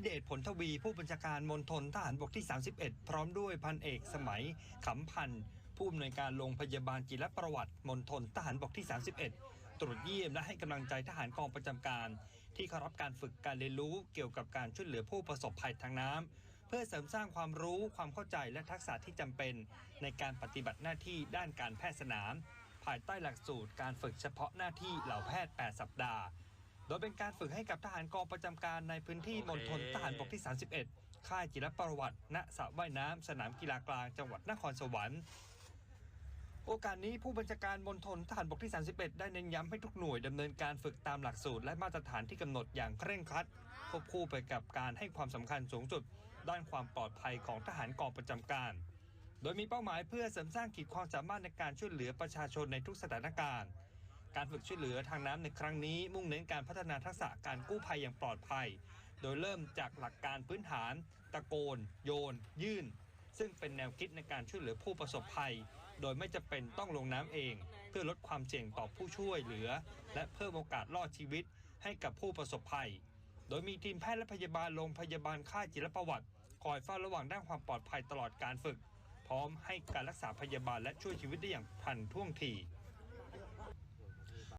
ิเดชผลทวีผู้บัญชาการมณฑลทหารบกที่ 31 พร้อมด้วยพันเอกสมัยขำพันธ์ผู้อำนวยการโรงพยาบาลจิรประวัติมณฑลทหารบกที่ 31 ตรวจเยี่ยมและให้กำลังใจทหารกองประจำการ ที่เข้ารับการฝึกการเรียนรู้เกี่ยวกับการช่วยเหลือผู้ประสบภัยทางน้ำเพื่อเสริมสร้างความรู้ความเข้าใจและทักษะที่จำเป็น ในการปฏิบัติหน้าที่ด้านการแพทย์สนาม ภายใต้หลักสูตรการฝึกเฉพาะหน้าที่เหล่าแพทย์ 8 สัปดาห์ โดยเป็นการฝึกให้กับทหารกองประจำการในพื้นที่มณฑลทหารบกที่ 31 ค่ายจิรประวัติ ณสระว่ายน้ำสนามกีฬากลางจังหวัดนครสวรรค์โอกาสนี้ผู้บัญชาการมณฑลทหารบกที่ 31 ได้เน้นย้ำให้ทุกหน่วยดำเนินการฝึกตามหลักสูตรและมาตรฐานที่กำหนดอย่างเคร่งครัด ควบคู่ไปกับการให้ความสำคัญสูงสุด ด้านความปลอดภัยของทหารกองประจำการ โดยมีเป้าหมายเพื่อเสริมสร้างขีดความสามารถในการช่วยเหลือประชาชนในทุกสถานการณ์ การฝึกช่วยเหลือทางน้ำในครั้งนี้ มุ่งเน้นการพัฒนาทักษะการกู้ภัยอย่างปลอดภัย โดยเริ่มจากหลักการพื้นฐาน ตะโกน โยน ยื่น ซึ่งเป็นแนวคิดในการช่วยเหลือผู้ประสบภัย โดยไม่จำเป็นต้องลงน้ำเอง เพื่อลดความเสี่ยงต่อผู้ช่วยเหลือ และเพิ่มโอกาสรอดชีวิตให้กับผู้ประสบภัย โดยมีทีมแพทย์และพยาบาลโรงพยาบาลค่ายจิรประวัติ คอยเฝ้าระวังด้านความปลอดภัยตลอดการฝึก พร้อมให้การรักษาพยาบาลและช่วยชีวิตได้อย่างทันท่วงที